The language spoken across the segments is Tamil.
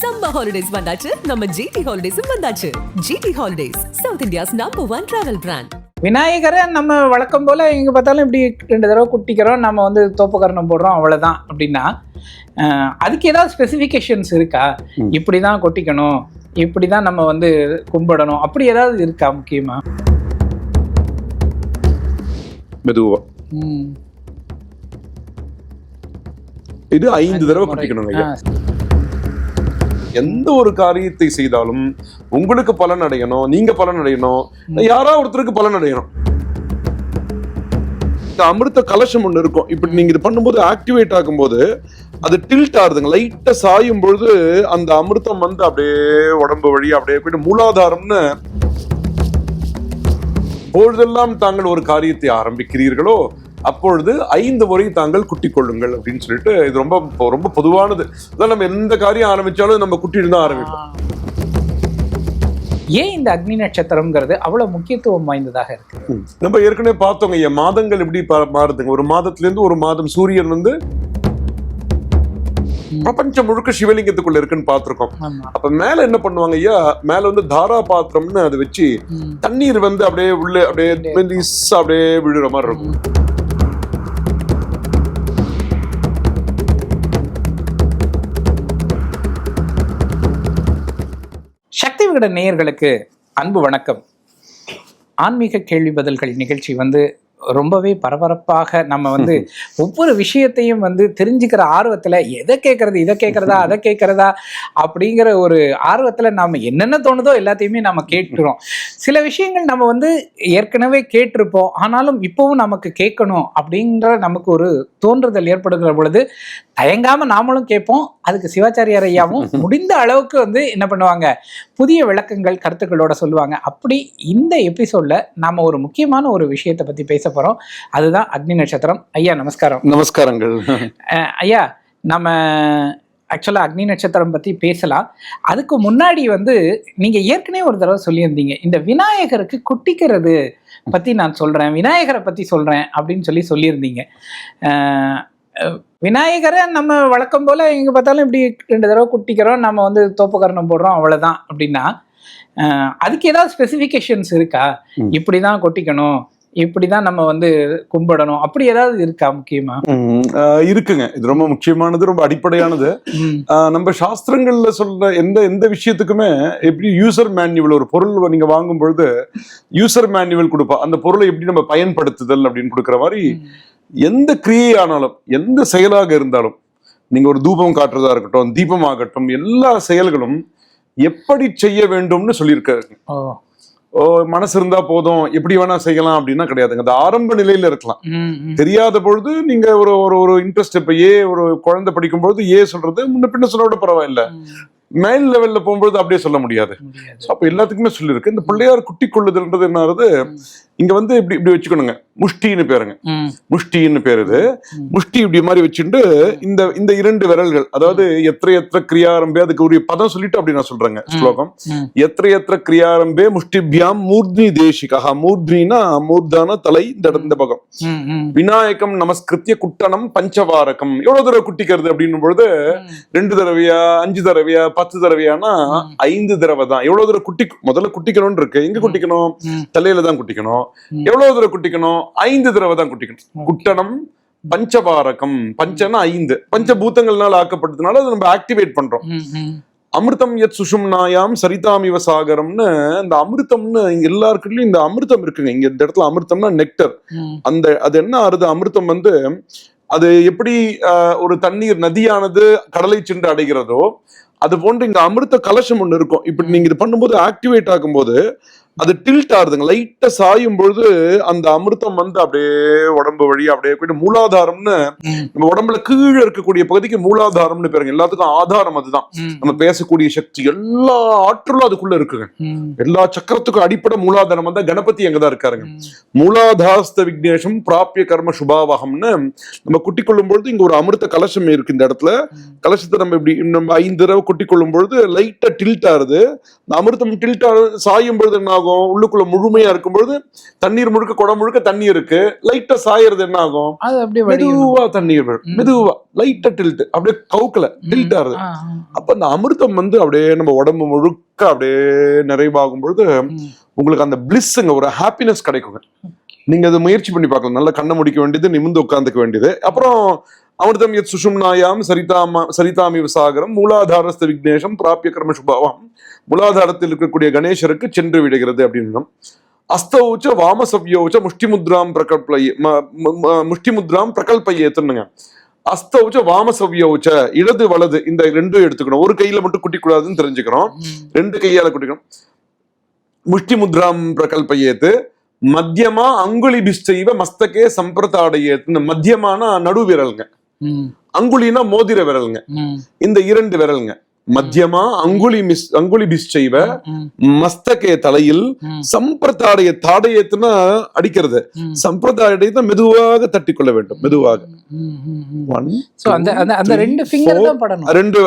சம்மர் ஹாலிடேஸ் வந்தாச்சு. நம்ம ஜிடி ஹாலிடேஸும் வந்தாச்சு. GT holidays South India's number one travel brand விநாயகரை நம்ம வழக்கம் போல் எங்கே பார்த்தாலும் இப்படி ரெண்டு தடவை குட்டிக்கிறோம். நம்ம வந்து தோப்புக்கரணம் போடுறோம் அவ்வளோதான் அப்படின்னா அதுக்கு ஏதாவது ஸ்பெசிஃபிகேஷன்ஸ் இருக்கா? இப்படி தான் கொட்டிக்கணும் இப்படி தான் நம்ம வந்து கும்பிடணும். அப்படி ஏதாவது இருக்கா முக்கியமா? மெதுவா. இது ஐந்து தடவை ஆ, எந்த ஒரு காரியத்தை செய்தாலும் உங்களுக்கு பலன் அடையணும் நீங்க பலன் அடையணும். யாரா ஒருத்தருக்கு பலன் அடையணும். இந்த அமிர்த கலசம் ஒண்ணு இருக்கும். இப்படி நீங்க இது பண்ணும்போது ஆக்டிவேட் ஆகும்போது அது டில்ட் ஆகுதுங்க. லைட்டா சாயும் பொழுது அந்த அமிர்தம் வந்து அப்படியே உடம்பு வழியா அப்படியே போயிட்டு மூலாதாரம்னு பொழுதெல்லாம் தாங்கள் ஒரு காரியத்தை ஆரம்பிக்கிறீர்களோ அப்பொழுது ஐந்து முறை தாங்கள் குட்டிக் கொள்ளுங்கள் அப்படின்னு சொல்லிட்டு இது ரொம்ப ரொம்ப பொதுவானது. அதான் நம்ம எந்த காரியம் ஆரம்பிச்சாலும் நம்ம குட்டிட்டு தான் ஆரம்பிப்போம். ஏன் இந்த அக்னி நட்சத்திரம்ங்கிறது அவ்வளவு முக்கியத்துவம் வாய்ந்ததாக இருக்கு? நம்ம ஏற்கனவே பார்த்தோங்க ஐயா மாதங்கள் எப்படி மாறுதுங்க. ஒரு மாதத்துல இருந்து ஒரு மாதம் சூரியன் வந்து பிரபஞ்சம் முழுக்க சிவலிங்கத்துக்குள்ள இருக்குன்னு பார்த்திருக்கோம். அப்ப மேல என்ன பண்ணுவாங்க ஐயா மேல வந்து தாரா பாத்திரம்னு அதை வச்சு. தண்ணீர் வந்து அப்படியே உள்ள அப்படியே அப்படியே விழுற மாதிரி இருக்கும். விகட நேயர்களுக்கு அன்பு வணக்கம். ஆன்மீக கேள்வி பதில்கள் நிகழ்ச்சி வந்து ரொம்பவே பரபரப்பாக நம்ம வந்து ஒவ்வொரு விஷயத்தையும் வந்து தெரிஞ்சுக்கிற ஆர்வத்துல எதை கேட்கறது இதை கேட்கறதா அதை கேட்கறதா அப்படிங்கிற ஒரு ஆர்வத்துல நாம என்னென்ன தோணுதோ எல்லாத்தையுமே நம்ம கேட்கிறோம் சில விஷயங்கள் நம்ம வந்து ஏற்கனவே கேட்டிருப்போம். ஆனாலும் இப்பவும் நமக்கு கேட்கணும் அப்படிங்கிற நமக்கு ஒரு தோன்றுதல் ஏற்படுகிற பொழுது தயங்காம நாமளும் கேட்போம். அதுக்கு சிவாச்சாரியார் ஐயாவும் முடிந்த அளவுக்கு வந்து என்ன பண்ணுவாங்க? புதிய விளக்கங்கள் கருத்துக்களோட சொல்லுவாங்க. அப்படி இந்த எபிசோட்ல நாம ஒரு முக்கியமான ஒரு விஷயத்தை பத்தி பேச போறோம். அதுதான் அக்னி நட்சத்திரம். ஐயா நமஸ்காரம். நமஸ்காரங்கள். ஐயா நம்ம ஆக்சுவலாக அக்னி நட்சத்திரம் பற்றி பேசலாம். அதுக்கு முன்னாடி வந்து நீங்கள் ஏற்கனவே ஒரு தடவை சொல்லியிருந்தீங்க. இந்த விநாயகருக்கு குட்டிக்கிறது பற்றி நான் சொல்கிறேன் விநாயகரை பற்றி சொல்கிறேன் அப்படின்னு சொல்லி சொல்லியிருந்தீங்க. விநாயகரை நம்ம வழக்கம் போல் எங்கே பார்த்தாலும் இப்படி ரெண்டு தடவை குட்டிக்கிறோம் நம்ம வந்து தோப்புக்கரணம் போடுறோம் அவ்வளோதான் அப்படின்னா அதுக்கு ஏதாவது ஸ்பெசிஃபிகேஷன்ஸ் இருக்கா. இப்படி தான் கொட்டிக்கணும் இப்படி தான் நம்ம வந்து கும்பிடணும் அப்படி ஏதாவது இருக்கா முக்கியமா? இருக்குங்க. இது ரொம்ப முக்கியமானது ரொம்ப அடிப்படையானது. நம்ம சாஸ்திரங்கள்ல சொல்ற எந்த எந்த விஷயத்துக்குமே எப்படி யூசர் மேனுவல் ஒரு பொருள் நீங்க வாங்கும் பொழுது யூசர் மேனுவல் கொடுப்பா அந்த பொருளை எப்படி நம்ம பயன்படுத்துதல் அப்படின்னு கொடுக்குற மாதிரி எந்த கிரியை ஆனாலும் எந்த செயலாக இருந்தாலும் நீங்க ஒரு தூபம் காட்டுறதா இருக்கட்டும் தீபம் ஆகட்டும் எல்லா செயல்களும் எப்படி செய்ய வேண்டும்னு சொல்லியிருக்காரு. மனசு இருந்தா போதும். எப்படி வேணா செய்யலாம் அப்படின்னா கிடையாதுங்க. அது ஆரம்ப நிலையில இருக்கலாம். தெரியாத பொழுது நீங்க ஒரு ஒரு ஒரு இன்ட்ரெஸ்ட் இப்ப ஏ ஒரு குழந்தை படிக்கும் பொழுது ஏ சொல்றது முன்ன பின்ன சொல்ல விட பரவாயில்ல மேல் லெவல்ல போகும்போது அப்படியே சொல்ல முடியாது. அப்ப எல்லாத்துக்குமே சொல்லியிருக்கு. இந்த பிள்ளையார் குட்டி கொள்ளுதல்ன்றது என்ன ஆகுது? இங்க வந்து இப்படி இப்படி வச்சுக்கணுங்க. முஷ்டின்னு பேருங்க. முஷ்டின்னு பேர் இது. முஷ்டி இப்படி மாதிரி வச்சுட்டு இந்த இந்த இரண்டு விரல்கள் அதாவது எத்திர எத்திர கிரியாரம்பே அதுக்கு உரிய பதம் சொல்லிட்டு அப்படி நான் சொல்றேங்க ஸ்லோகம். எத்திர எத்திர கிரியாரம்பே முஷ்டிபியாம் மூர்த்னி தேசிகா. மூர்த்னினா மூர்தான தலை இந்த இந்த பக்கம். ம், ம். விநாயகம் நமஸ்கிருத்திய குட்டனம் பஞ்சவாரகம். எவ்வளவு தடவை குட்டிக்கிறது அப்படின்னும் பொழுது ரெண்டு தடவையா அஞ்சு தடவையா பத்து தடவையானா ஐந்து தடவை தான் எவ்வளவு தடவை குட்டி முதல்ல குட்டிக்கணும்னு இருக்கு. எங்க குட்டிக்கணும். தலையில தான் குட்டிக்கணும். எவ்வளவு தடவை குட்டிக்கணும்? ஐந்து தடவை தான் குட்டிக்கணும். குட்டனம் பஞ்சபாரகம் பஞ்சனா ஐந்து. பஞ்சபூதங்கள்னால ஆக்கப்பட்டதுனால அதை நம்ம ஆக்டிவேட் பண்றோம். அமிர்தம் யத் சுஷும்னாயாம் சரிதாமிவ சாகரம்னு இந்த அமிர்தம்னு எல்லாருக்குள்ளயும் இந்த அமிர்தம் இருக்குங்க. இங்க இந்த இடத்துல அமிர்தம்னா நெக்டர். அந்த அது என்ன ஆறுது? அமிர்தம் வந்து அது எப்படி ஒரு தண்ணீர் நதியானது கடலை சென்று அடைகிறதோ அது போன்று இங்க அமிர்த கலசம் ஒண்ணு இருக்கும். இப்படி நீங்க இது பண்ணும்போது ஆக்டிவேட் ஆகும்போது அது டில்ட் ஆகுதுங்க லைட்டா சாயும் பொழுது அந்த அமிர்தம் வந்து அப்படியே உடம்பு வழியா அப்படியே போயிட்டு மூலாதாரம்னு. நம்ம உடம்புல கீழே இருக்கக்கூடிய பகுதிக்கு மூலாதாரம்னு பேருங்க எல்லாத்துக்கும் ஆதாரம் அதுதான். நம்ம பேசக்கூடிய சக்தி எல்லா ஆற்றலும் அதுக்குள்ள இருக்குங்க. எல்லா சக்கரத்துக்கும் அடிப்படை மூலாதாரம் வந்தா கணபதி அங்கதான் இருக்காருங்க ம். மூலாதாஸ்த விக்னேஷம் பிராபிய கர்ம சுபாவகம்னு நம்ம குட்டி கொள்ளும் பொழுது இங்க ஒரு அமிர்த கலசம் இருக்கு இந்த இடத்துல கலசத்தை நம்ம இப்படி நம்ம ஐந்து தடவை கொட்டிக் கொள்ளும் பொழுது லைட்டா டில்ட் இந்த அமிர்தம் டில்ட் சாயும் பொழுது என்ன ஆகும் உள்ளுக்குள்ள முழுமையா இருக்கும் பொழுது தண்ணீர் முழுக்க குடம் முழுக்க தண்ணி இருக்கு. லைட்டா சாயறது என்ன ஆகும் மெதுவா தண்ணீர். மெதுவா. லைட்டா டில்ட் அப்படியே கவுக்கல. டில்ட் ஆகுது. ஆ, ஆ. அப்ப அந்த அமிர்தம் வந்து அப்படியே நம்ம உடம்பு முழுக்க அப்படியே நிறைவாகும் பொழுது. உங்களுக்கு அந்த பிளிஸ்ங்க ஒரு ஹாப்பினஸ் கிடைக்குங்க. நீங்க அதை முயற்சி பண்ணி பார்க்கலாம் நல்லா கண்ணை முடிக்க வேண்டியது நிமிர்ந்து உட்காந்துக்க வேண்டியது. அப்புறம் அமிர்தம் யத் சுஷும்னாயாம் சரிதாமா சரிதாமி விசாகரம் மூலாதாரஸ்த விக்னேஷம் பிராபிய கர்ம சுபாவம். மூலாதாரத்தில் இருக்கக்கூடிய கணேசருக்கு சென்று விடுகிறது அப்படின்னு அஸ்தௌச்ச வாமசவ்யோச்ச முஷ்டிமுத்ராம் பிரகல்பய முஷ்டிமுத்ராம் பிரகல்பயேத்துனுங்க அஸ்தௌச்ச வாமசவ்யோச்ச இடது வலது இந்த ரெண்டும் எடுத்துக்கணும். ஒரு கையில மட்டும் குட்டிக்கூடாதுன்னு தெரிஞ்சுக்கிறோம் ம். ரெண்டு கையால குட்டிக்கணும். முஷ்டி முத்ராம் பிரகல்பயேத்து மத்தியமா அங்குலி பிஸ்டைவ மஸ்தகே சம்பிரதாடையேத்துன்னு மத்தியமான நடு விரலுங்க. அங்குலினா மோதிர விரலுங்க. இந்த இரண்டு விரலுங்க மத்தியமா அங்குலி மிஸ் அங்குலி பிஸ்டைவ ம். மஸ்தகே தலையில். சம்பிரதாடைய தாடையத்துனா அடிக்கிறது. சம்பிரதாயத்தை மெதுவாக தட்டி கொள்ள வேண்டும் மெதுவாக ரெண்டு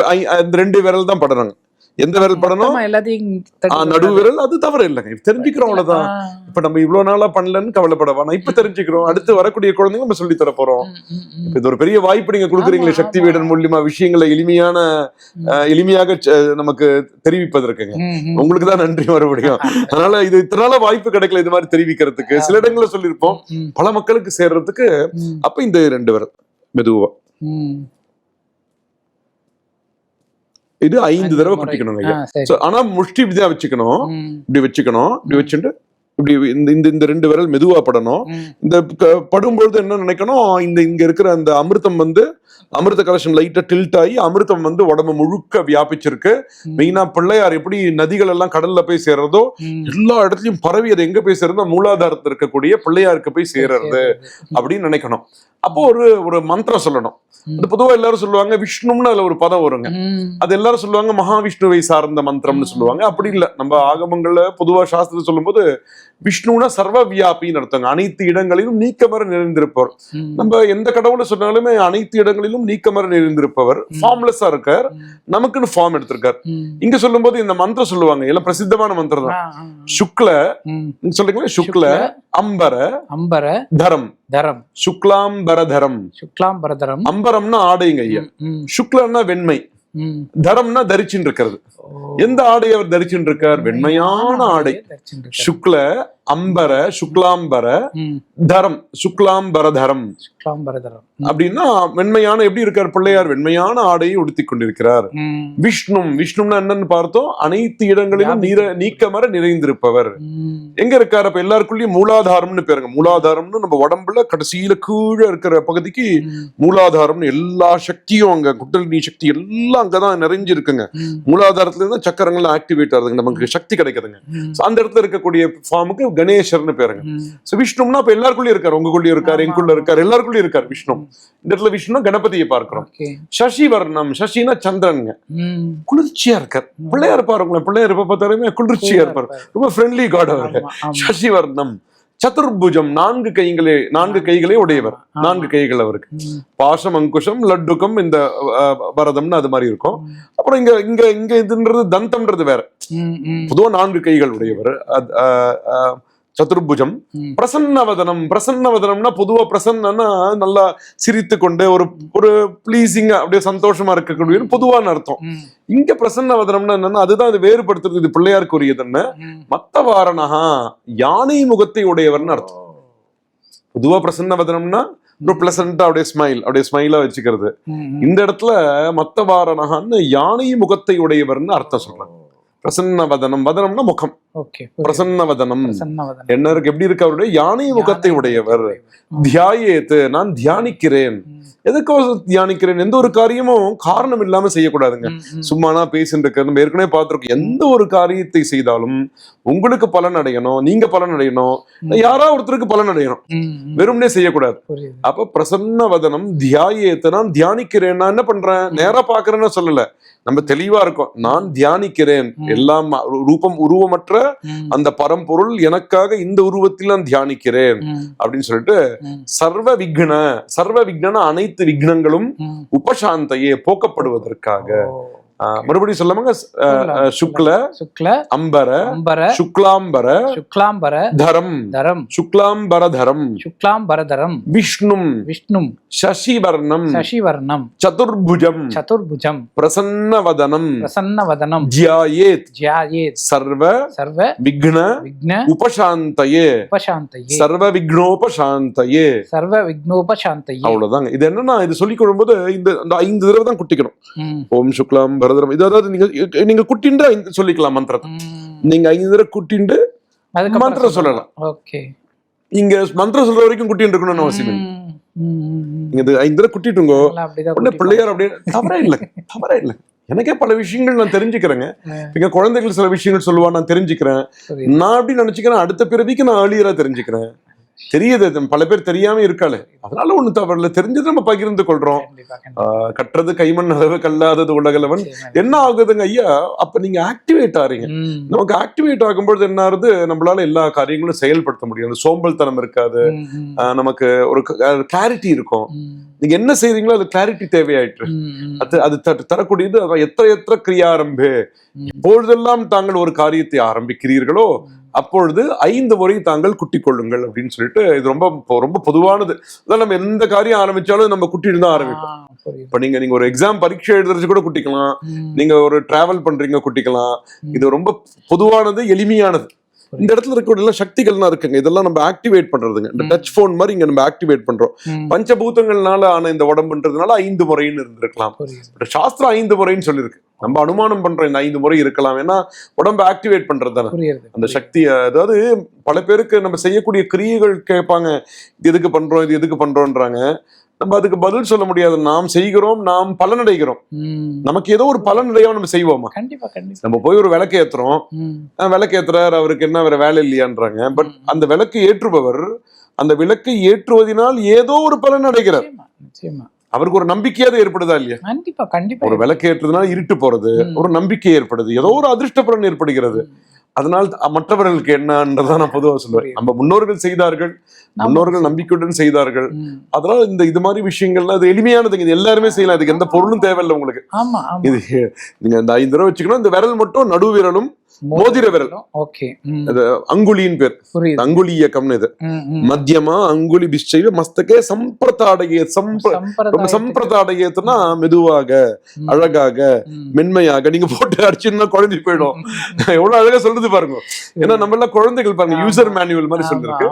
ரெண்டு விரல் தான் படணுங்க எந்த விரல் படணும்? எல்லாத்தையும் நடு விரல் அது தவறு இல்லைங்க தெரிஞ்சுக்கிறோம் அவ்வளவுதான். இப்ப நம்ம இவ்வளவு நாளா பண்ணலன்னு கவலைப்பட வேணாம். இப்ப தெரிஞ்சுக்கிறோம். அடுத்து வரக்கூடிய குழந்தைங்க நம்ம சொல்லி தர போறோம் ம், ம், ம். இப்ப இது ஒரு பெரிய வாய்ப்பு நீங்க கொடுக்குறீங்களே சக்தி. வீடன் மூலியமா விஷயங்களை எளிமையான எளிமையாக நமக்கு தெரிவிப்பதற்குங்க. உங்களுக்கு தான் நன்றி மறுபடியும். அதனால இது இத்தனை நாளா வாய்ப்பு கிடைக்கல இது மாதிரி தெரிவிக்கிறதுக்கு. சில இடங்கள்ல சொல்லியிருப்போம். பல மக்களுக்கு சேர்றதுக்கு அப்ப இந்த ரெண்டு விரல் மெதுவா. இது ஐந்து தடவை. குட்டிக்கணுங்க ஐயா. ஆனா முஷ்டி இப்படிதான் வச்சுக்கணும். இப்படி வச்சுக்கணும். இப்படி வச்சுட்டு இப்படி இந்த இந்த இந்த ரெண்டு விரல் மெதுவா படணும். இந்த படும்பொழுது என்ன நினைக்கணும்? இந்த இங்க இருக்கிற அந்த அமிர்தம் வந்து அமிர்த கலசம் லைட்டா டில்ட் ஆகி அமிர்தம் வந்து உடம்பு முழுக்க வியாபிச்சிருக்கு. மெயினா பிள்ளையார் எப்படி நதிகள் எல்லாம் கடல்ல போய் சேர்றதோ. எல்லா இடத்துலயும் பரவி அது எங்க போய் சேர்றதோ மூலாதாரத்துல இருக்கக்கூடிய பிள்ளையாருக்கு போய் சேர்றது அப்படின்னு நினைக்கணும். அப்போ ஒரு ஒரு மந்திரம் சொல்லணும். அது பொதுவா எல்லாரும் சொல்லுவாங்க விஷ்ணும்னு அதுல ஒரு பதம் வருங்க. அது எல்லாரும் சொல்லுவாங்க மகாவிஷ்ணுவை சார்ந்த மந்திரம்னு சொல்லுவாங்க. அப்படி இல்ல. நம்ம ஆகமங்கள்ல பொதுவா சாஸ்திரத்தை சொல்லும்போது விஷ்ணுனா சர்வ வியாபின்னு அர்த்தங்க. அனைத்து இடங்களிலும் நீக்கமர நிறைந்திருப்பவர். நம்ம எந்த கடவுளை சொன்னாலுமே அனைத்து இடங்களிலும் நீக்கமர நிறைந்திருப்பவர். ஃபார்ம்லெஸ்ஸா இருக்கார். நமக்குன்னு ஃபார்ம் எடுத்திருக்கார். இங்க சொல்லும்போது இந்த மந்திரம் சொல்லுவாங்க. எல்லாம் பிரசித்தமான மந்திரம் தான். சுக்ல சொல்றீங்களா? சுக்ல அம்பர அம்பர தரம். தரம். சுக்லாம்பர தரம். சுக்லாம் பரதரம் அம்பரம்னா ஆடைங்க ஐயா. சுக்லன்னா வெண்மை. தரம்னா தரிச்சின்னு இருக்கிறது. எந்த ஆடை அவர் தரிச்சுட்டு இருக்கார் வெண்மையான ஆடை. சுக்ல அம்பர சுக்லாம்பர. தரம் சுக்லாம்பர தரம். சுக்லாம் பரதரம் அப்படின்னா வெண்மையான எப்படி இருக்கார் பிள்ளையார்? வெண்மையான ஆடையை உடுத்திக் கொண்டிருக்கிறார். விஷ்ணு விஷ்ணும்னா என்னன்னு பார்த்தோம்? அனைத்து இடங்களிலும் நீர நீக்கமர நிறைந்திருப்பவர். எங்க இருக்காரு? அப்ப எல்லாருக்குள்ளயும் மூலாதாரம்னு பேருங்க. மூலாதாரம்னு நம்ம உடம்புல கடைசியில கீழே இருக்கிற பகுதிக்கு. மூலாதாரம்னு எல்லா சக்தியும் அங்க குண்டலினி சக்தி எல்லாம் அங்கதான் நிறைஞ்சிருக்குங்க. மூலாதாரத்துல இருந்து சக்கரங்கள்லாம் ஆக்டிவேட் ஆகுதுங்க. நமக்கு சக்தி கிடைக்குதுங்க. அந்த இடத்துல இருக்கக்கூடிய ஃபார்முக்கு கணேசர்னு பேருங்க. So, விஷ்ணும்னா இப்ப எல்லாருக்குள்ளயும் இருக்காரு. உங்களுக்குள்ளயும் இருக்காரு. எங்குள்ள இருக்காரு எல்லாருக்குள்ளயும் இருக்காரு விஷ்ணு. இந்த இடத்துல விஷ்ணு கணபதியை பார்க்கிறோம். சசி வர்ணம் சசினா சந்திரனுங்க. குளிர்ச்சியா இருக்கார். பிள்ளையார் பாருங்களேன் பிள்ளையார் எப்ப பார்த்தாலுமே குளிர்ச்சியா இருப்பார். ரொம்ப ஃப்ரெண்ட்லி காட் அவர். சசி வர்ணம் சதுர்புஜம் நான்கு கைகளே நான்கு கைகளே உடையவர். நான்கு கைகள் அவருக்கு ம். பாசம் அங்குஷம் லட்டுக்கம் இந்த பரதம்னு அது மாதிரி இருக்கும். அப்புறம் இங்க இங்க இங்க இதுன்றது தந்தம்ன்றது வேற ம். ம். பொதுவா நான்கு கைகள் உடையவர் சதுர்புஜம். பிரசன்னவதனம். பிரசன்னவதனம்னா பொதுவா பிரசன்னா நல்லா சிரித்து கொண்டு ஒரு ஒரு பிளீசிங்கா அப்படியே சந்தோஷமா இருக்கக்கூடிய பொதுவான அர்த்தம். இங்க பிரசன்னவதனம்னா என்னன்னா அதுதான் அது வேறுபடுத்துறது. இது பிள்ளையாருக்குரியதுன்னு ம். மத்த வாரணகா யானை முகத்தை உடையவர்னு அர்த்தம். பொதுவா பிரசன்னவதனம்னா ஒரு பிளசண்டா அப்படியே ஸ்மைல் அப்படியே ஸ்மைலா வச்சுக்கிறது. இந்த இடத்துல மத்த வாரணகான்னு யானை முகத்தை உடையவர்னு அர்த்தம் சொல்றாங்க பிரசன்ன வதனம். வதனம்னா முகம். பிரசன்ன வதனம். பிரசன்னவதனம். என்ன இருக்கு? எப்படி இருக்கு? அவருடைய யானை முகத்தை உடையவர். தியாயேத்து நான் தியானிக்கிறேன். ம். எதுக்கோசம் தியானிக்கிறேன்? எந்த ஒரு காரியமும் காரணம் இல்லாம செய்யக்கூடாதுங்க. சும்மானா பேசிட்டு இருக்கிறது. நம்ம ஏற்கனவே பார்த்திருக்கோம். எந்த ஒரு காரியத்தை செய்தாலும் உங்களுக்கு பலன் அடையணும். நீங்க பலன் அடையணும். யாரா ஒருத்தருக்கு பலன் அடையணும். வெறும்னே செய்யக்கூடாது. அப்ப பிரசன்ன வதனம் தியாயேத்து நான் தியானிக்கிறேன். நான் என்ன பண்றேன்? நேரா பாக்குறேன்னு சொல்லல. நம்ம தெளிவா இருக்கோம் நான் தியானிக்கிறேன். எல்லாம் ரூபம் உருவமற்ற. அந்த பரம்பொருள் எனக்காக இந்த உருவத்தில் நான் தியானிக்கிறேன். அப்படின்னு சொல்லிட்டு. சர்வ விக்ன சர்வ விக்ன அனைத்து விக்னங்களும். உபசாந்தையே போக்கப்படுவதற்காக மறுபடியும் சொல்லலாம். சுக்ல. சுக்ல அம்பர அம்பர சுக்லாம்பர சுக்லாம்பர தரம் தரம் சுக்லாம்பர தரம் சுக்லாம்பரதரம் விஷ்ணும் விஷ்ணும் சசிவர்ணம் சசிவர்ணம் சதுர்புஜம் சதுர்புஜம் பிரசன்னவதனம் பிரசன்னவதனம் ஜியாயேத் ஜியாயேத் சர்வ சர்வ விக்ன விக்ன உபசாந்தயே உபசாந்தையே சர்வ விக்னோபசாந்தயே. சர்வ விக்னோபசாந்தையே. அவ்வளவுதாங்க. இது என்னன்னா இது சொல்லிக் கொள்ளும்போது இந்த ஐந்து தடவை தான் குட்டிக்கணும். ஓம் சுக்லாம் பரதரம். இது அதாவது நீங்க நீங்க ஐந்து சொல்லிக்கலாம் மந்திரத்தை. நீங்க ஐந்து தடவை குட்டிண்டு மந்திரம் சொல்லலாம். ஓகே. இங்க மந்திரம் சொல்ற வரைக்கும் குட்டின்னு இருக்கணும்னு அவசியம் இது ஐந்து தடவை குட்டிட்டுங்கோ உடனே பிள்ளையார் அப்படியே தவறே இல்லை தவறே இல்லை. எனக்கே பல விஷயங்கள் நான் தெரிஞ்சுக்கிறேங்க. இங்க குழந்தைகள் சில விஷயங்கள் சொல்லுவா நான் தெரிஞ்சுக்கிறேன். நான் அப்படி நினைச்சுக்கிறேன் அடுத்த பிறவிக்கு நான் ஏர்லியரா தெரிஞ்சுக்கிறேன். தெரியுது பல பேர் தெரியாம இருக்காளே. அதனால ஒண்ணு தவறில்ல தெரிஞ்சது நம்ம பகிர்ந்து கொள்றோம். கற்றது கைமண் அளவு கல்லாதது உலகளவன். என்ன ஆகுதுங்க ஐயா? அப்ப நீங்க ஆக்டிவேட் ஆறீங்க. நமக்கு ஆக்டிவேட் ஆகும்பொழுது என்ன ஆகுது? நம்மளால எல்லா காரியங்களும் செயல்படுத்த முடியும். அந்த சோம்பல்தனம் இருக்காது. நமக்கு ஒரு கிளாரிட்டி இருக்கும். நீங்க என்ன செய்றீங்களோ அது கிளாரிட்டி தேவையாயிற்று. ம். அது அது தரக்கூடியது எத்த எத்த கிரியாரம்பே. இப்பொழுதெல்லாம் தாங்கள் ஒரு காரியத்தை ஆரம்பிக்கிறீர்களோ அப்பொழுது ஐந்து முறை தாங்கள் குட்டிக் கொள்ளுங்கள் அப்படின்னு சொல்லிட்டு இது ரொம்ப ரொம்ப பொதுவானது. அதான் நம்ம எந்த காரியம் ஆரம்பிச்சாலும் நம்ம குட்டிட்டு தான் ஆரம்பிப்போம். ஆ, புரியுது. இப்ப நீங்க நீங்க ஒரு எக்ஸாம் பரீட்சை எழுதுறது கூட குட்டிக்கலாம். நீங்க ஒரு டிராவல் பண்றீங்க குட்டிக்கலாம். இது ரொம்ப பொதுவானது எளிமையானது. இந்த இடத்துல இருக்கக்கூடிய சக்திகள்லாம் இருக்குங்க. இதெல்லாம் நம்ம ஆக்டிவேட் பண்றதுங்க. இந்த டச் போன் மாதிரி இங்க நம்ம ஆக்டிவேட் பண்றோம். ம், பஞ்சபூதங்கள்னால ஆன இந்த உடம்புன்றதுனால ஐந்து முறைன்னு இருந்திருக்கலாம். சாஸ்திரம் ஐந்து முறைன்னு சொல்லியிருக்கு. நம்ம அனுமானம் பண்றோம் இந்த ஐந்து முறை இருக்கலாம். ஏன்னா உடம்ப ஆக்டிவேட் பண்றது தானே. அந்த சக்தி அதாவது பல பேருக்கு நம்ம செய்யக்கூடிய கிரியைகள் கேட்பாங்க. இது எதுக்கு பண்றோம் இது எதுக்கு பண்றோம்ன்றாங்க நம்ம அதுக்கு பதில் சொல்ல முடியாது. நாம் செய்கிறோம் நாம் பலனடைகிறோம். நமக்கு ஏதோ ஒரு பலனடையாம நம்ம செய்வோமா? கண்டிப்பா கண்டிப்பா. நம்ம போய் ஒரு விளக்கு ஏத்துறோம். விளக்கு ஏத்துறாரு அவருக்கு என்ன வேற வேலை இல்லையான்றாங்க. பட் அந்த விளக்கு ஏற்றுபவர் அந்த விளக்கை ஏற்றுவதனால் ஏதோ ஒரு பலன் அடைகிறார். அவருக்கு ஒரு நம்பிக்கையாவது ஏற்படுதா இல்லையா? கண்டிப்பா கண்டிப்பா. ஒரு விளக்கு ஏற்றுறதுனால இருட்டு போறது. ஒரு நம்பிக்கை ஏற்படுது ஏதோ ஒரு அதிர்ஷ்ட பலன் ஏற்படுகிறது அதனால் மற்றவர்களுக்கு என்னன்றதான் நான் பொதுவாக சொல்லுவேன். நம்ம முன்னோர்கள் செய்தார்கள் முன்னோர்கள் நம்பிக்கையுடன் செய்தார்கள். அதனால இந்த இது மாதிரி விஷயங்கள்லாம் அது எளிமையானதுங்க. இது எல்லாருமே செய்யலாம். இதுக்கு எந்த பொருளும் தேவையில்லை உங்களுக்கு. இது நீங்க இந்த ஐந்து தடவை வச்சுக்கணும். இந்த விரல் மட்டும் நடு விரலும் மோதிர விரல். ஓகே அங்குலியின் பேர். அங்குலி இயக்கம்னு இது. மத்தியமா அங்குலி பிஷ்சைவ மஸ்தகே சம்ப சம்பிரதாயத்துனா மெதுவாக அழகாக மென்மையாக நீங்க போட்டு அடிச்சுன்னா குழந்தை போயிடும். எவ்வளவு அழகா சொல்லுது பாருங்க. ஏன்னா நம்ம எல்லாம் குழந்தைகள் பாருங்க. யூசர் மேனுவல் மாதிரி சொல்லிருக்கு.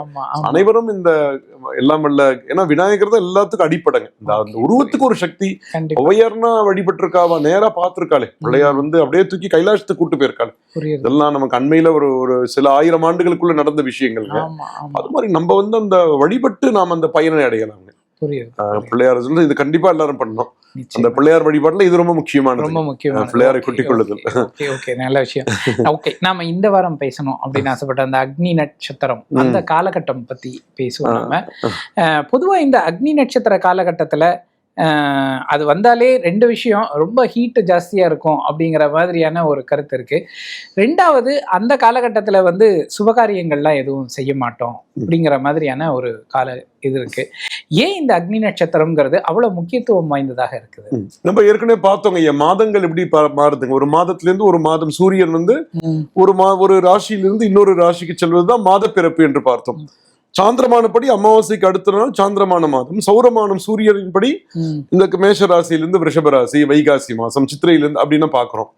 அனைவரும் இந்த எல்லாம் வல்ல ஏன்னா விநாயகர் தான் எல்லாத்துக்கும் அடிப்படைங்க. இந்த அந்த உருவத்துக்கு ஒரு சக்தி. ஒவையர்னா வழிபட்டிருக்காவா? நேரா பார்த்திருக்காளே. பிள்ளையார் வந்து அப்படியே தூக்கி கைலாசத்துக்கு கூட்டு போயிருக்காள். இதெல்லாம் நமக்கு அண்மையில ஒரு ஒரு சில ஆயிரம் ஆண்டுகளுக்குள்ள நடந்த விஷயங்கள்ங்க. ஆமா. அது மாதிரி நம்ம வந்து அந்த வழிபட்டு நாம் அந்த பயனை அடையலாங்க. பிள்ளையார் சொல்லி இது கண்டிப்பா எல்லாரும் பண்ணணும். அந்த. பிள்ளையார் வழிபாட்டுல இது ரொம்ப முக்கியமானது. ரொம்ப முக்கியமான பிள்ளையாரை குட்டிக் கொள்ளுதல். ஓகே ஓகே நல்ல விஷயம். ஓகே நாம இந்த வாரம் பேசணும் அப்படின்னு ஆசைப்பட்ட அந்த அக்னி நட்சத்திரம் அந்த காலகட்டம் பத்தி பேசுவோம் நாம. அஹ், பொதுவா இந்த அக்னி நட்சத்திர காலகட்டத்துல அது வந்தாலே ரெண்டு விஷயம் ரொம்ப ஹீட் ஜாஸ்தியா இருக்கும் அப்படிங்கிற மாதிரியான ஒரு கருத்து இருக்கு. ரெண்டாவது அந்த காலகட்டத்துல வந்து சுபகாரியங்கள்லாம் எதுவும் செய்ய மாட்டோம் அப்படிங்கிற மாதிரியான ஒரு கால இது இருக்கு. ஏன் இந்த அக்னி நட்சத்திரம்ங்கிறது அவ்வளவு முக்கியத்துவம் வாய்ந்ததாக இருக்குது. நம்ம ஏற்கனவே பார்த்தோங்க ஐயா மாதங்கள் எப்படி பா- மாறுதுங்க. ஒரு மாதத்துல இருந்து ஒரு மாதம் சூரியன் வந்து ஒரு மா ஒரு ராசியிலிருந்து இன்னொரு ராசிக்கு செல்வதுதான் மாத பிறப்பு என்று பார்த்தோம். சாந்திரமானபடி அமாவாசைக்கு அடுத்த நாள் சாந்திரமான மாதம் சௌரமானம் சூரியனின்படி. இந்த மேஷ ராசியிலிருந்து ரிஷப ராசி வைகாசி மாசம் சித்திரையிலிருந்து அப்படின்னு பாக்குறோம்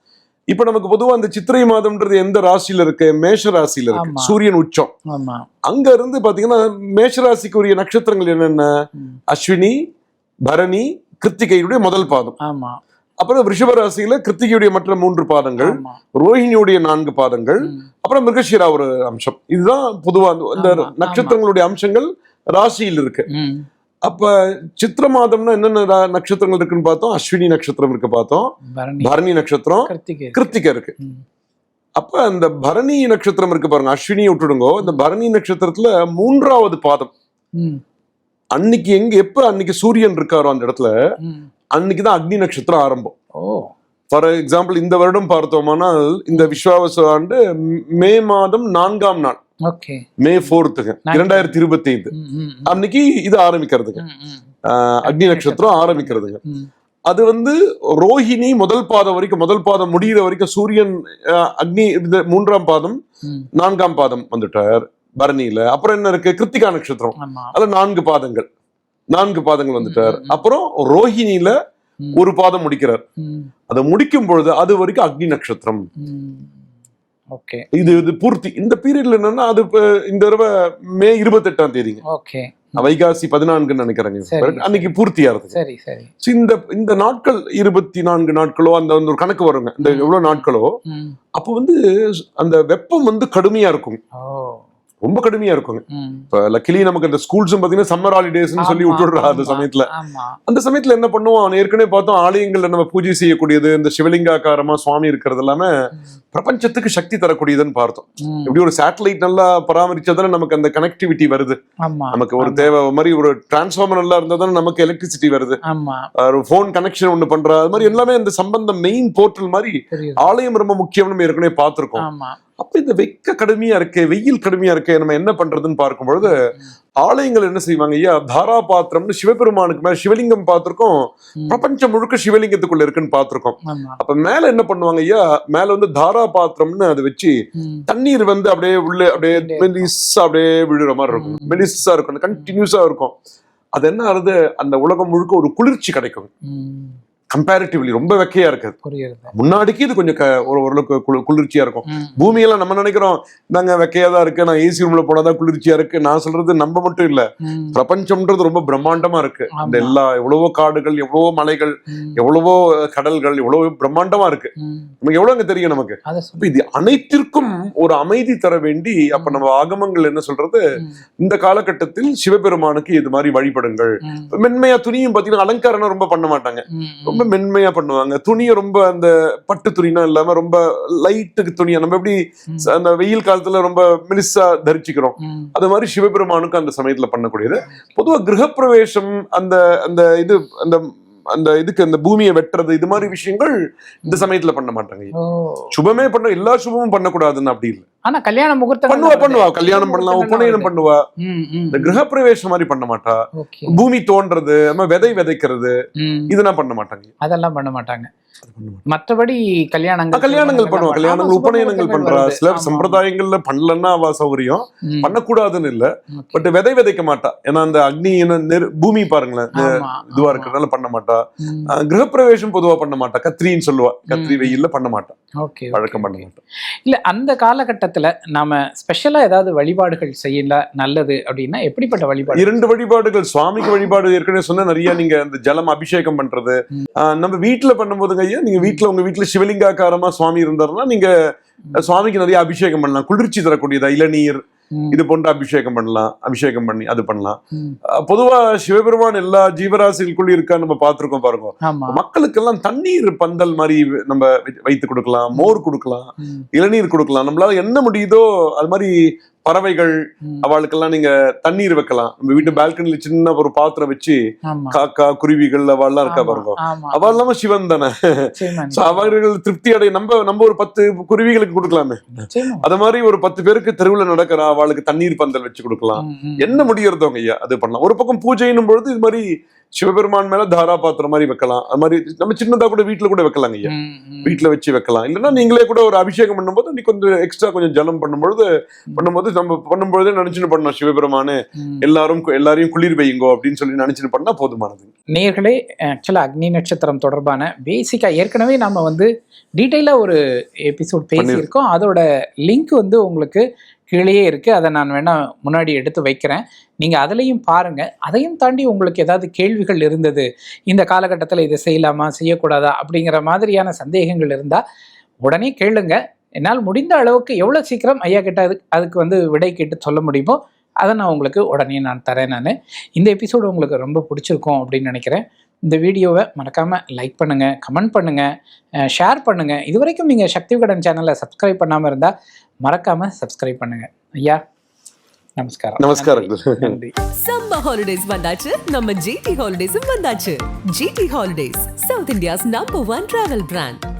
இப்ப நமக்கு பொதுவா அந்த சித்திரை மாதம்ன்றது எந்த ராசியில இருக்கு? மேஷ ராசியில இருக்கு. சூரியன் உச்சம். ஆமா. அங்க இருந்து பாத்தீங்கன்னா மேஷ ராசிக்கு உரிய நட்சத்திரங்கள் என்னென்ன. அஸ்வினி பரணி கிருத்திகையுடைய முதல் பாதம். ஆமா. அப்புறம் ரிஷப ராசியில கிருத்திகையுடைய மற்ற மூன்று பாதங்கள் ரோஹிணியுடைய நான்கு பாதங்கள். அப்புறம் மிருகஷிரா ஒரு அம்சம். இதுதான் பொதுவா இந்த நட்சத்திரங்களுடைய அம்சங்கள் ராசியில் இருக்கு. அப்ப சித்திர மாதம்னா என்னென்ன நட்சத்திரங்கள் இருக்குன்னு பார்த்தோம்? அஸ்வினி நட்சத்திரம் இருக்கு பார்த்தோம். பரணி. நட்சத்திரம் கிருத்திகை இருக்கு. அப்ப அந்த பரணி நட்சத்திரம் இருக்கு பாருங்க அஸ்வினியை விட்டுடுங்கோ. இந்த பரணி நட்சத்திரத்துல மூன்றாவது பாதம். அன்னைக்கு எங்க எப்ப அன்னைக்கு சூரியன் இருக்காரோ அந்த இடத்துல ம். அன்னைக்கு தான் அக்னி நட்சத்திரம் ஆரம்பம் ஓ ஃபார் எக்ஸாம்பிள் இந்த வருடம் பார்த்தோமானால் இந்த விஸ்வாவச ஆண்டு மே மாதம் நான்காம் நாள் மே ஃபோர்த்துங்க நான்கு. இரண்டாயிரத்தி இருபத்தி ஐந்து. அன்னைக்கு இது ஆரம்பிக்கிறதுங்க அக்னி நட்சத்திரம் ஆரம்பிக்கிறதுங்க. அது வந்து ரோஹிணி முதல் பாதம் வரைக்கும் முதல் பாதம் முடியிற வரைக்கும் சூரியன் அக்னி இது மூன்றாம் பாதம். நான்காம் பாதம் வந்துட்டார் பரணியில. அப்புறம் என்ன இருக்கு? கிருத்திகா நட்சத்திரம். அதுல நான்கு பாதங்கள். நான்கு பாதங்கள் வந்துட்டார். அப்புறம் ரோஹிணியில. ஒரு பாதம் முடிக்கிறார். அதை முடிக்கும் பொழுது அது வரைக்கும் அக்னி நட்சத்திரம். இது இது பூர்த்தி. இந்த பீரியட்ல என்னன்னா அது இந்த தடவை மே இருபத்தெட்டாம் தேதிங்க. ஓகே. வைகாசி பதினான்குன்னு நினைக்கிறேங்க. அன்னைக்கு பூர்த்தியா இருக்கு சரி சரி. So, இந்த இந்த நாட்கள் இருபத்தி நான்கு நாட்களோ அந்த ஒரு கணக்கு வருங்க. இந்த எவ்வளவு நாட்களோ. அப்போ வந்து அந்த வெப்பம் வந்து கடுமையா இருக்கும். ரொம்ப கடுமையா இருக்குங்க. இப்ப லக்கிலி நமக்கு இந்த ஸ்கூல்ஸும் பாத்தீங்கன்னா சம்மர் ஹாலிடேஸ்னு சொல்லி விட்டுடுறா அந்த சமயத்துல. அந்த சமயத்துல என்ன பண்ணுவோம்? ஏற்கனவே பார்த்தோம் ஆலயங்கள்ல நம்ம பூஜை செய்யக்கூடியது இந்த சிவலிங்காக்காரமா சுவாமி இருக்கிறது எல்லாமே பிரபஞ்சத்துக்கு சக்தி தரக்கூடியதுன்னு பார்த்தோம். ம். எப்படி ஒரு சேட்டலைட் நல்லா பராமரிச்சாதானே நமக்கு அந்த கனெக்டிவிட்டி வருது. நமக்கு ஒரு தேவை மாதிரி ஒரு டிரான்ஸ்ஃபார்மர் நல்லா இருந்தா தானே நமக்கு எலக்ட்ரிசிட்டி வருது. ஒரு ஃபோன் கனெக்ஷன் ஒண்ணு பண்ற அது மாதிரி எல்லாமே இந்த சம்பந்தம் மெயின் போர்ட்டல் மாதிரி ஆலயம் ரொம்ப முக்கியம்னு ஏற்கனவே பார்த்திருக்கோம். அப்ப இந்த வெக்க கடுமையா இருக்கே வெயில் கடுமையா இருக்கே நம்ம என்ன பண்றதுன்னு பார்க்கும் பொழுது ஆலயங்கள் என்ன செய்வாங்க ஐயா? தாரா பாத்திரம்னு சிவபெருமானுக்கு மேல சிவலிங்கம் பார்த்திருக்கோம். பிரபஞ்சம் முழுக்க சிவலிங்கத்துக்குள்ள இருக்குன்னு பார்த்திருக்கோம். அப்ப மேல என்ன பண்ணுவாங்க ஐயா? மேல வந்து தாரா பாத்திரம்னு அதை வச்சு. தண்ணீர் வந்து அப்படியே உள்ள அப்படியே மெலிசா அப்படியே விழுற மாதிரி இருக்கும். ம். மெலிசா இருக்கும். கண்டினியூஸா இருக்கும். அது என்ன ஆகுது? அந்த உலகம் முழுக்க ஒரு குளிர்ச்சி கிடைக்கும். கம்பேரிட்டிவ்லி ரொம்ப வெக்கையா இருக்காது முன்னாடிக்கு இது கொஞ்சம் ஒரு ஓரளவுக்கு குளு- குளிர்ச்சியா இருக்கும். பூமியெல்லாம் நம்ம நினைக்கிறோம் நாங்க வெக்கையா தான் இருக்கு நான் ஏசி ரூம்ல போனாதான் குளிர்ச்சியா இருக்கு நான் சொல்றது நம்ம மட்டும் இல்ல. பிரபஞ்சம்ன்றது ரொம்ப பிரம்மாண்டமா இருக்கு. இந்த எல்லா எவ்வளவோ காடுகள் எவ்வளவோ மலைகள். எவ்வளவோ கடல்கள் எவ்வளவோ பிரம்மாண்டமா இருக்கு. நமக்கு எவ்வளவுங்க தெரியும் நமக்கு. இது அனைத்திற்கும் ஒரு அமைதி தர வேண்டி அப்ப நம்ம ஆகமங்கள் என்ன சொல்றது. இந்த காலகட்டத்தில் சிவபெருமானுக்கு இது மாதிரி வழிபடுங்கள் மென்மையா துணியும் பாத்தீங்கன்னா அலங்காரம் ரொம்ப பண்ண மாட்டாங்க. ரொம்ப மென்மையா பண்ணுவாங்க. துணியை ரொம்ப அந்த பட்டு துணினா இல்லாம ரொம்ப லைட்டு துணியா. நம்ம எப்படி. அந்த வெயில் காலத்துல ரொம்ப மெலிசா தரிச்சுக்கிறோம். அது மாதிரி சிவபெருமானுக்கு அந்த சமயத்துல பண்ணக்கூடியது. பொதுவா கிரகப்பிரவேசம் அந்த அந்த இது அந்த அந்த இதுக்கு அந்த பூமியை வெட்டுறது இது மாதிரி விஷயங்கள் இந்த சமயத்துல பண்ண மாட்டாங்க. சுபமே பண்ண எல்லா சுபமும் பண்ணக்கூடாதுன்னு அப்படி இல்லை. ஆனா கல்யாண முகூர்த்தம் பண்ணுவா பண்ணுவா. கல்யாணம் பண்ணலாம் உபநயனம் பண்ணுவா. இந்த கிரகப்பிரவேசம் மாதிரி பண்ண மாட்டா. பூமி தோன்றது விதை விதைக்கிறது. இதெல்லாம் பண்ண மாட்டாங்க. அதெல்லாம் பண்ண மாட்டாங்க. மற்றபடி கல்யாணங்கள் கல்யாணங்கள் பண்ணுவா. கல்யாணங்கள் உபநயனங்கள் பண்றா. சில சம்பிரதாயங்கள்ல பண்ணலன்னா அவ சௌகரியம். பண்ணக்கூடாதுன்னு இல்ல. பட் விதை விதைக்க மாட்டா. ஏன்னா அந்த அக்னி நெரு- பூமி பாருங்களேன் இதுவா. இருக்கிறதுனால பண்ண மாட்டா. கிரகப்பிரவேசம் பொதுவா பண்ண மாட்டா. கத்திரின்னு சொல்லுவா. கத்திரி. வெயில்ல பண்ண மாட்டா. பழக்கம் ஓகே, பண்ண. மாட்டா. இல்ல அந்த காலகட்டத்துல நாம ஸ்பெஷலா ஏதாவது வழிபாடுகள் செய்யல நல்லது அப்படின்னா எப்படிப்பட்ட வழிபாடு? இரண்டு வழிபாடுகள். சுவாமிக்கு வழிபாடு ஏற்கனவே சொன்ன நிறைய நீங்க அந்த ஜலம் அபிஷேகம் பண்றது. நம்ம வீட்டுல பண்ணும்போதுங்க ஐயா நீங்க வீட்டுல உங்க வீட்டுல சிவலிங்காக்காரமா சுவாமி இருந்தாருன்னா நீங்க சுவாமிக்கு நிறைய அபிஷேகம் பண்ணலாம். குளிர்ச்சி தரக்கூடியதா? இளநீர். இது போன்ற அபிஷேகம் பண்ணலாம் அபிஷேகம் பண்ணி அது பண்ணலாம். பொதுவா சிவபெருமான் எல்லா ஜீவராசிகளுக்குள்ள இருக்கா நம்ம பார்த்திருக்கோம் பாருங்க. மக்களுக்கெல்லாம் தண்ணீர் பந்தல் மாதிரி நம்ம வைத்து கொடுக்கலாம் மோர் கொடுக்கலாம். இளநீர் கொடுக்கலாம். நம்மளால என்ன முடியுதோ அது மாதிரி பறவைகள். அவளுக்கெல்லாம் நீங்க தண்ணீர் வைக்கலாம். நம்ம வீட்டு பால்கனில சின்ன ஒரு பாத்திரம் வச்சு காக்கா குருவிகள் அவள்லாம் இருக்கா பாருங்க. அவள் இல்லாம சிவன் தானே. அவர்கள் திருப்தி அடைய நம்ம நம்ம ஒரு பத்து குருவிகளுக்கு கொடுக்கலாமே. அது மாதிரி ஒரு பத்து பேருக்கு தெருவுல நடக்கிறா அவளுக்கு தண்ணீர் பந்தல் வச்சு கொடுக்கலாம். என்ன முடியறதவங்க ஐயா அது பண்ணலாம். ஒரு பக்கம் பூஜைன்னும் பொழுது இது மாதிரி சிவபெருமான் மேல தாரா பாத்திரம் மாதிரி வைக்கலாம். அது மாதிரி நம்ம சின்னதா கூட வீட்டுல கூட வைக்கலாங்க ஐயா. வீட்டுல வச்சு வைக்கலாம். இல்லைன்னா நீங்களே கூட ஒரு அபிஷேகம் பண்ணும்போது நீ கொஞ்சம் எக்ஸ்ட்ரா கொஞ்சம் ஜலம் பண்ணும்பொழுது பண்ணும்போது நம்ம பண்ணும்பொழுதே நினைச்சுட்டு பண்ணோம் சிவபெருமானு. எல்லாரும் எல்லாரையும் குளிர் வையுங்கோ அப்படின்னு சொல்லி நினைச்சுட்டு பண்ணா போதுமானது. நேர்களே ஆக்சுவலாக அக்னி நட்சத்திரம் தொடர்பான பேசிக்காக ஏற்கனவே நம்ம வந்து டீட்டெயிலாக ஒரு எபிசோட் பேசியிருக்கோம். அதோட லிங்க் வந்து உங்களுக்கு கீழேயே இருக்குது அதை நான் வேணால் முன்னாடி எடுத்து வைக்கிறேன். நீங்கள் அதுலேயும் பாருங்கள் அதையும் தாண்டி உங்களுக்கு ஏதாவது கேள்விகள் இருந்தது? இந்த காலகட்டத்தில் இதை செய்யலாமா? செய்யக்கூடாதா? அப்படிங்கிற மாதிரியான சந்தேகங்கள் இருந்தால் உடனே கேளுங்க. என்னால் முடிந்த அளவுக்கு எவ்வளோ சீக்கிரம் ஐயா கிட்ட அதுக்கு அதுக்கு வந்து விடை கேட்டு சொல்ல முடியுமோ அதை நான் உங்களுக்கு உடனே நான் தரேன் நான். இந்த எபிசோடு உங்களுக்கு ரொம்ப பிடிச்சிருக்கும் அப்படின்னு நினைக்கிறேன். இந்த வீடியோவை மறக்காமல் லைக் பண்ணுங்கள் கமெண்ட் பண்ணுங்கள் ஷேர் பண்ணுங்கள் இது வரைக்கும் நீங்கள் சக்தி விகடன் சேனலை சப்ஸ்கிரைப் பண்ணாமல் இருந்தால் மறக்காமல் சப்ஸ்கிரைப் பண்ணுங்கள் ஐயா நமஸ்காரம். நமஸ்காரம். சம்மர் ஹாலிடேஸ் வந்தாச்சு. நம்ம ஜிடி ஹாலிடேஸும் வந்தாச்சு. GT holidays South India's number one travel brand